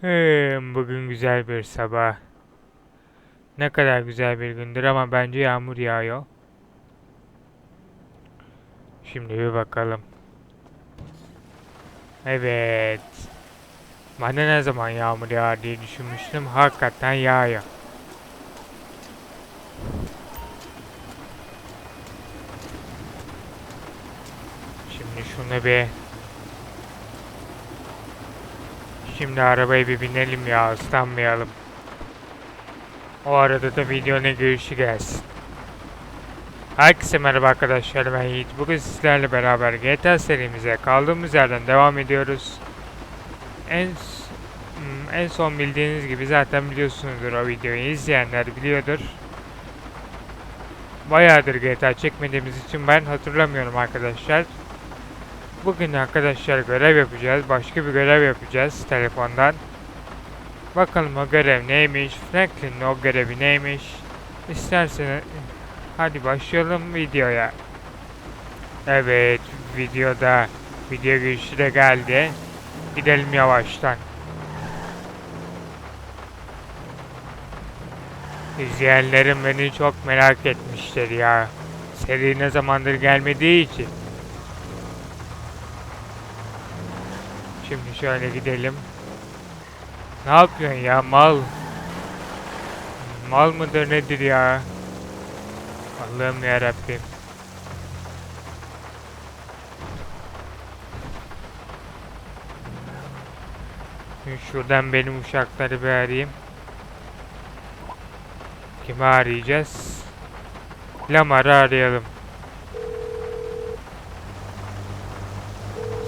Hmm, bugün güzel bir sabah. Ne kadar güzel bir gündür ama bence yağmur yağıyor. Şimdi bir bakalım. Evet. Ben de ne zaman yağmur yağar diye düşünmüştüm. Hakikaten yağıyor. Şimdi şunu bir Şimdi arabaya bir binelim ya ıslanmayalım. O arada da videonun girişi gelsin. Herkese merhaba arkadaşlar ben Yiğit. Bugün sizlerle beraber GTA serimize kaldığımız yerden devam ediyoruz. En hmm, en son bildiğiniz gibi zaten biliyorsunuzdur o videoyu izleyenler biliyordur. Bayağıdır GTA çekmediğimiz için ben hatırlamıyorum arkadaşlar. Bugün arkadaşlar görev yapacağız. Başka bir görev yapacağız telefondan. Bakalım o görev neymiş? Franklin'in o görevi neymiş? İsterseniz hadi başlayalım videoya. Evet videoda video girişi de geldi. Gidelim yavaştan. İzleyenlerim beni çok merak etmiştir ya. Seri ne zamandır gelmediği için. Şimdi şöyle gidelim. Ne yapıyorsun ya mal? Mal mıdır nedir ya? Allah'ım ya Rabbim. Şuradan benim uşakları bir arayayım. Kimi arayacağız? Lamar'ı arayalım.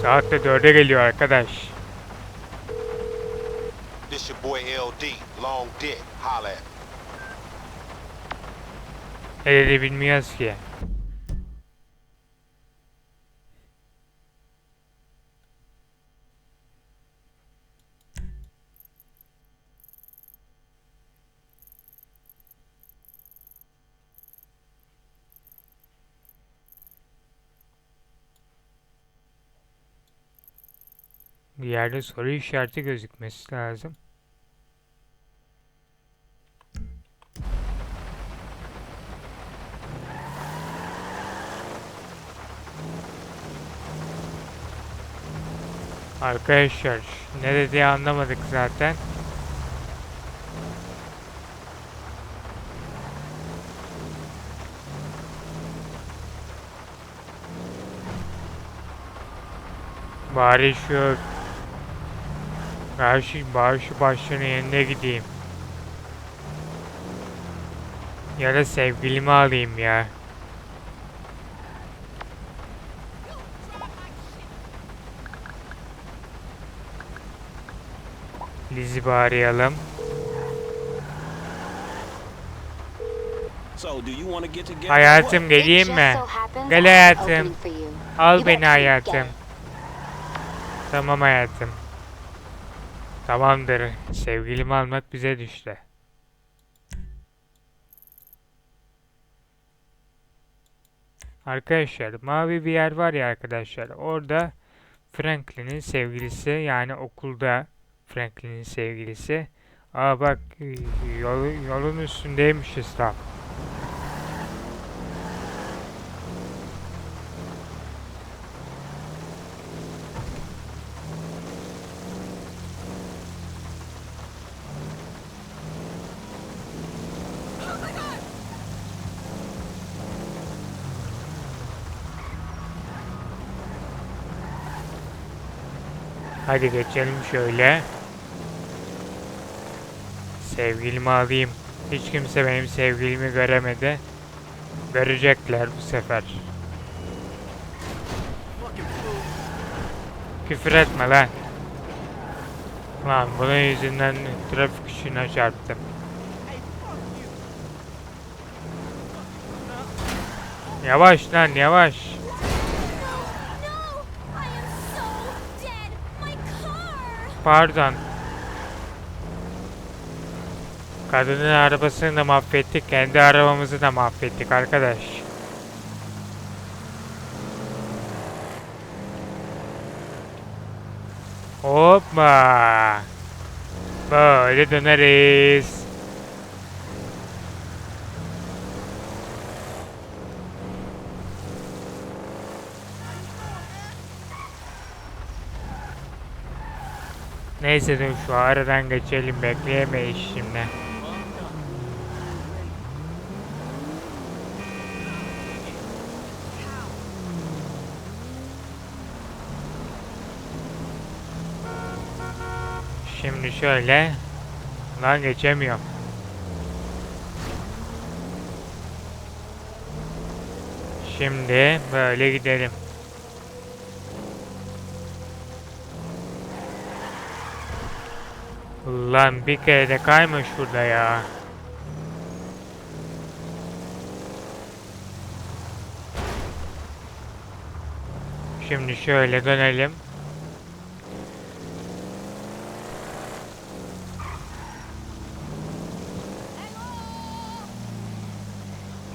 Saat de dörde geliyor arkadaş. This your boy LD, Long Dick, holla. El ele bilmiyoruz ki. Bir yerde soru işareti gözükmesi lazım. Arkadaşlar ne dediği anlamadık zaten. Bari şu Karşı bari şu başlarının yanına gideyim. Ya da sevgilimi alayım ya. Liz'i together? Hayatım geleyim mi? Gel hayatım. Al beni hayatım. Tamam hayatım. Tamamdır. Sevgilimi almak bize düştü. Arkadaşlar mavi bir yer var ya arkadaşlar. Orada Franklin'in sevgilisi yani okulda Franklin'in sevgilisi. Aa bak yol, yolun üstündeymişiz tam. Hadi geçelim şöyle. Sevgilimi alayım. Hiç kimse benim sevgilimi göremedi. Görecekler bu sefer. Küfür etme lan. Lan bunun yüzünden trafik ışığına çarptım. Yavaş lan yavaş. Pardon. Kadının arabasını da mahvettik, kendi arabamızı da mahvettik arkadaş. Hoppa. Böyle döneriz. Neyse dur şu aradan geçelim bekleyemeyiz şimdi. Şimdi şöyle. Lan geçemiyorum. Şimdi böyle gidelim. Lan bir kere de kayma şurada ya. Şimdi şöyle dönelim.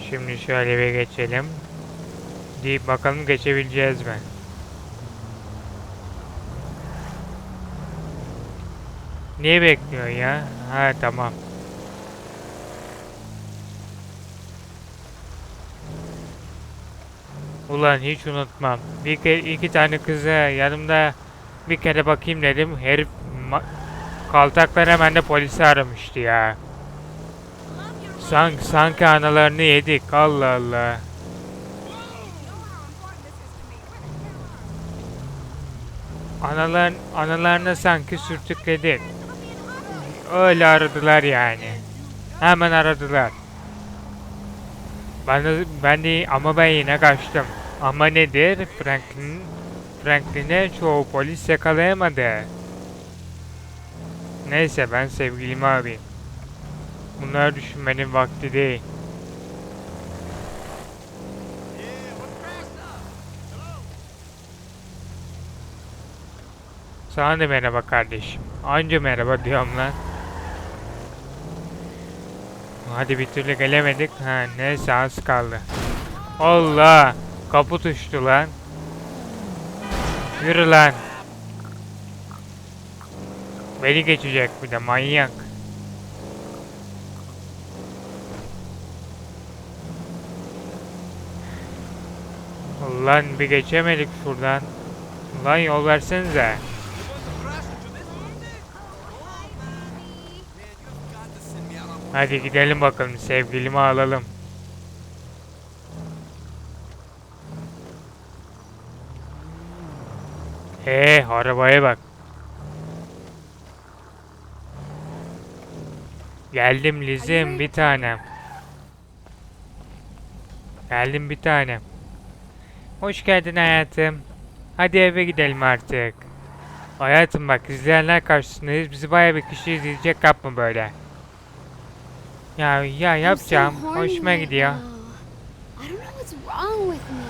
Şimdi şöyle bir geçelim. Deyip bakalım geçebileceğiz mi? Niye bekliyor ya? Ha tamam. Ulan hiç unutmam. Bir kere iki tane kıza yanımda bir kere bakayım dedim. Herif kaltaklar hemen de polisi aramıştı ya. Sanki, sanki analarını yedik. Allah Allah. Analar, analarına sanki sürtükledik. Öyle aradılar yani. Hemen aradılar. Ben de, ben de ama ben yine kaçtım. Ama nedir? Franklin Franklin'e çoğu polis yakalayamadı. Neyse ben sevgilimi arayayım. Bunları düşünmenin vakti değil. Sana da merhaba kardeşim. Anca merhaba diyorum lan. Hadi bir türlü gelemedik. Ha neyse az kaldı. Allah! Kaput uçtu lan. Yürü lan. Beni geçecek bir de manyak. Ulan bir geçemedik şuradan. Lan yol versenize. Hadi gidelim bakalım sevgilimi alalım. He arabaya bak. Geldim Lizim bir tanem. Geldim bir tanem. Hoş geldin hayatım. Hadi eve gidelim artık. Hayatım bak izleyenler karşısındayız. Bizi bayağı bir kişi izleyecek yapma böyle. Ya ya yapacağım. Hoşuma gidiyor. I don't know what's wrong with me.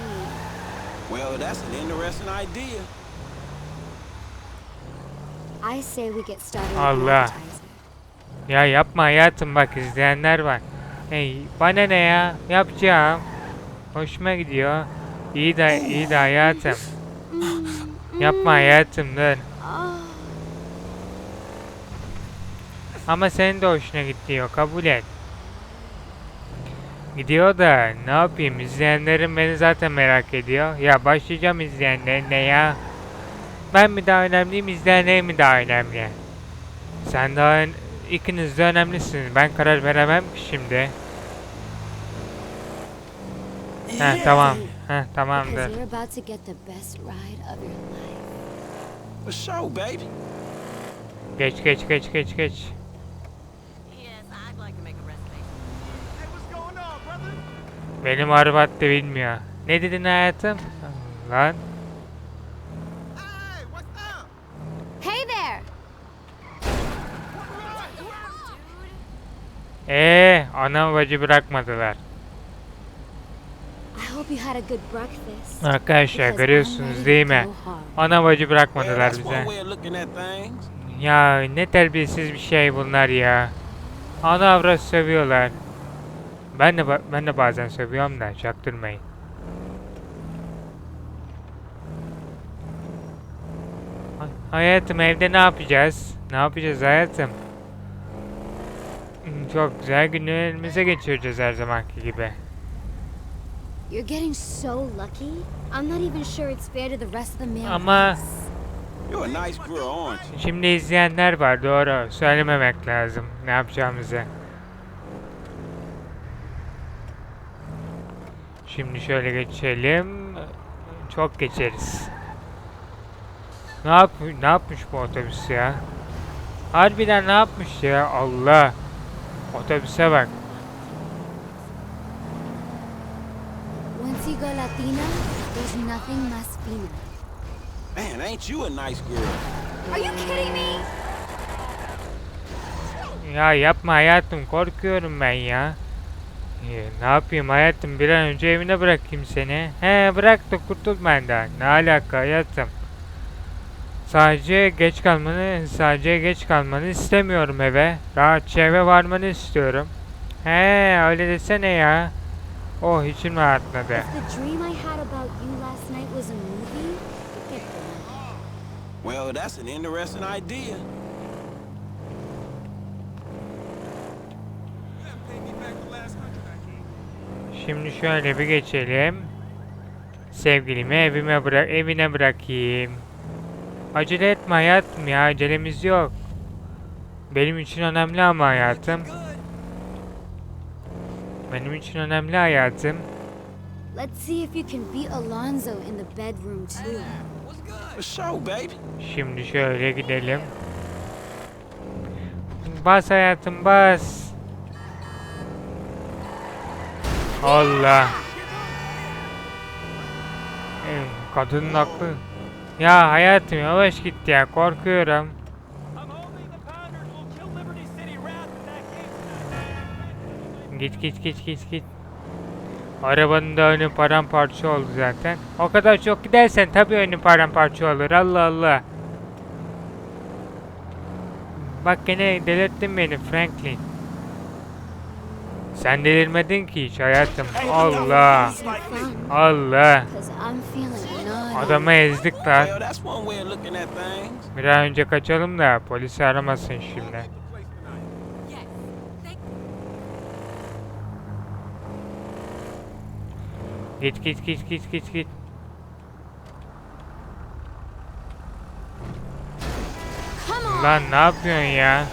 Well, that's an interesting idea. I say we get started Allah. Ya yapma hayatım bak izleyenler var. Hey bana ne ya? Yapacağım. Hoşuma gidiyor. İyi de iyi de hayatım. Yapma hayatım dur. Ah, Ama senin de hoşuna gidiyor kabul et. Gidiyor da ne yapayım izleyenlerim beni zaten merak ediyor. Ya başlayacağım izleyenlerine ya. Ben mi daha önemliyim izleyenler mi daha önemli? Sen daha ön- ikiniz de önemlisiniz. Ben karar veremem ki şimdi. Heh tamam. Heh tamamdır. you're about to get the best ride of your life. For sure, baby. Geç geç geç geç geç. Yes, I'd like to make a reservation. Benim arbat da bilmiyor. Ne dedin hayatım? Lan. Hey there! Ee, ana bacı bırakmadılar. I hope you had a good breakfast. Arkadaşlar görüyorsunuz değil mi? Ana bacı bırakmadılar bize. Ya ne terbiyesiz bir şey bunlar ya. Ana avrat sövüyorlar. Ben de ben de bazen sövüyorum da çaktırmayın. Hay- Hayatım evde ne yapacağız? Ne yapacağız hayatım? Hmm, Çok güzel günlerimize geçireceğiz her zamanki gibi. You're getting so lucky. I'm not even sure it's fair to the rest of the mail. Ama You're a nice girl, aren't you? şimdi izleyenler var doğru. Söylememek lazım ne yapacağımızı. Şimdi şöyle geçelim. Çok geçeriz. Ne yap ne yapmış bu otobüs ya? Harbiden ne yapmış ya? Allah. Otobüse bak. Once you go Latina, there's nothing más fino. Man, ain't you a nice girl? Are you kidding me? Ya yapma hayatım korkuyorum ben ya. Ee, ne yapayım hayatım bir an önce evine bırakayım seni. He bırak da kurtul benden. Ne alaka hayatım. Sadece geç kalmanı, sadece geç kalmanı istemiyorum eve. Rahatça eve varmanı istiyorum. He öyle desene ya. Oh içim rahatladı. Well, that's an interesting idea. Şimdi şöyle bir geçelim. Sevgilimi evime bırak evine bırakayım. Acele etme hayatım ya acelemiz yok. Benim için önemli ama hayatım. Benim için önemli hayatım. Let's see if you can beat Alonzo in the bedroom too. Şimdi şöyle gidelim. Bas hayatım bas. Allah. Ee, kadının aklı. Ya hayatım yavaş git ya korkuyorum. Git git git git git. Arabanın da önü paramparça oldu zaten. O kadar çok gidersen tabii önü paramparça olur. Allah Allah. Bak gene delirttin beni Franklin. Sen delirmedin ki hiç hayatım. Allah. Allah. Adamı ezdik lan. Bir an önce kaçalım da polisi aramasın şimdi. Git git git git git git. Lan ne yapıyorsun ya?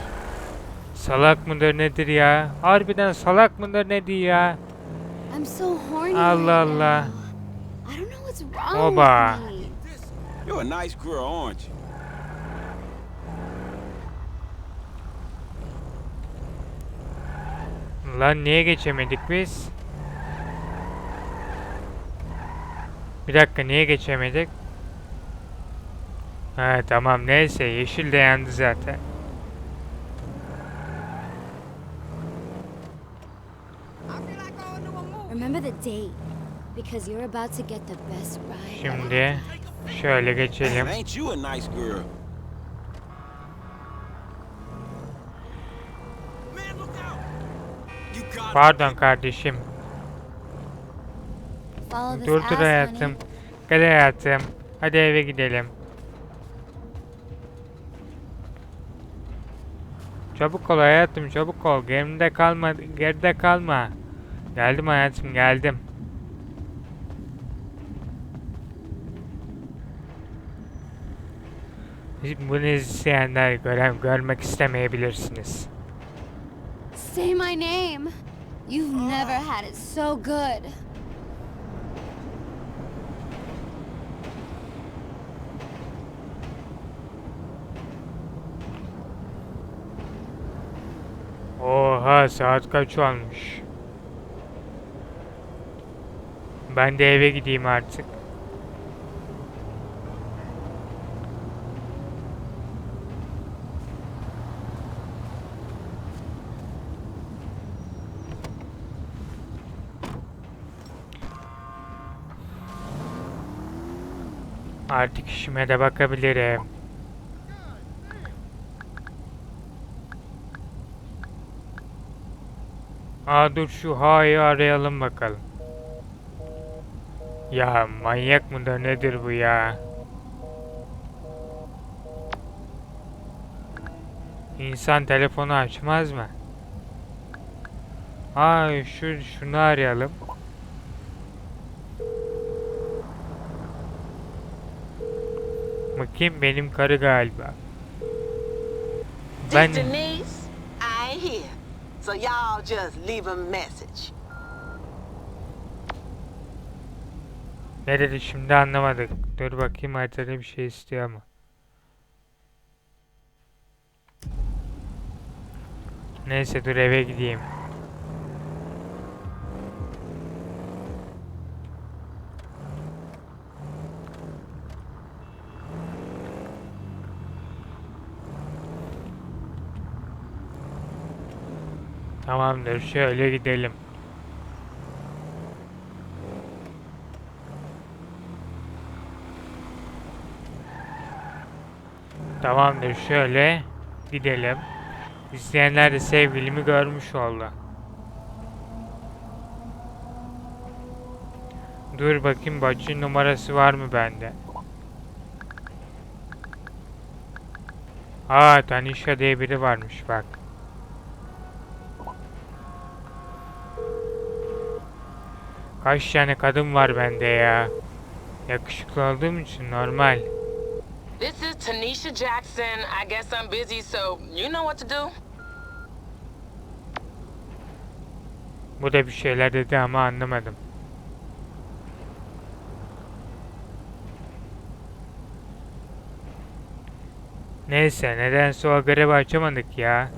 Salak mıdır nedir ya? Harbiden salak mıdır nedir ya? I'm so horny. Allah Allah. now. I don't know what's wrong Oba. with me. You're a nice girl, aren't you? Lan niye geçemedik biz? Bir dakika niye geçemedik? Ha tamam neyse yeşil de yandı zaten. Remember the date, because you're about to get the best ride. of Şimdi şöyle geçelim. Pardon kardeşim. Follow this Dur dur ass, hayatım. Gel hayatım. Hadi eve gidelim. Çabuk ol hayatım çabuk ol. Geride kalma. Geride kalma. Geldim hayatım geldim. Bunu izleyenler gören, görmek istemeyebilirsiniz. Say my name. You've never had it so good. Oha saat kaç olmuş? Ben de eve gideyim artık. Artık işime de bakabilirim. Aa dur şu Ha'yı arayalım bakalım. Ya manyak mıdır nedir bu ya? İnsan telefonu açmaz mı? Ay şu şunu arayalım. Bakayım benim karı galiba. Ben Denise, I here. So y'all just leave a message. Ne dedi şimdi anlamadık. Dur bakayım haritada bir şey istiyor mu? Neyse dur eve gideyim. Tamamdır şöyle gidelim. Tamamdır şöyle gidelim. İsteyenler de sevgilimi görmüş oldu. Dur bakayım Bacı numarası var mı bende? Aa Tanisha diye biri varmış bak. Kaç tane kadın var bende ya. Yakışıklı olduğum için normal. This is Tanisha Jackson. I guess I'm busy, so you know what to do. Bu da bir şeyler dedi ama anlamadım. Neyse nedense o görevi açamadık ya.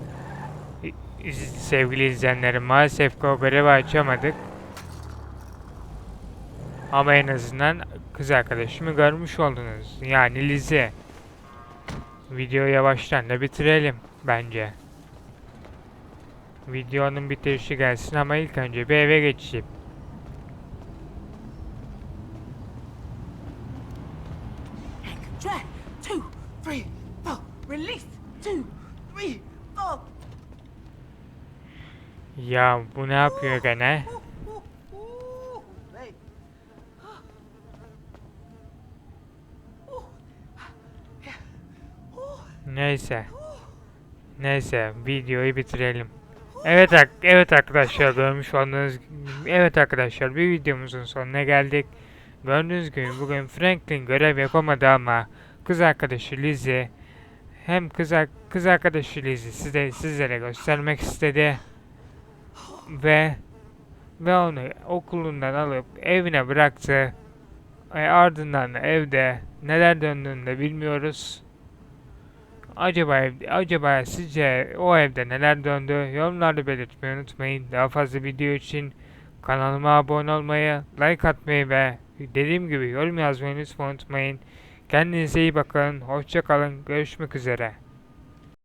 Sevgili izleyenlerim maalesef o görevi açamadık. Ama en azından kız arkadaşımı görmüş oldunuz. Yani Lizzie. Videoyu yavaştan da bitirelim bence. Videonun bitirişi gelsin ama ilk önce bir eve geçeyim. Ya bu ne yapıyor gene? Neyse. Neyse videoyu bitirelim. Evet evet arkadaşlar görmüş olduğunuz evet arkadaşlar bir videomuzun sonuna geldik. Gördüğünüz gibi bugün Franklin görev yapamadı ama kız arkadaşı Lizzie hem kız, kız arkadaşı Lizzie size sizlere göstermek istedi ve ve onu okulundan alıp evine bıraktı. E, ardından evde neler döndüğünü de bilmiyoruz. Acaba evde, acaba sizce o evde neler döndü? Yorumlarda belirtmeyi unutmayın. Daha fazla video için kanalıma abone olmayı, like atmayı ve dediğim gibi yorum yazmayı unutmayın. Kendinize iyi bakın. Hoşça kalın. Görüşmek üzere.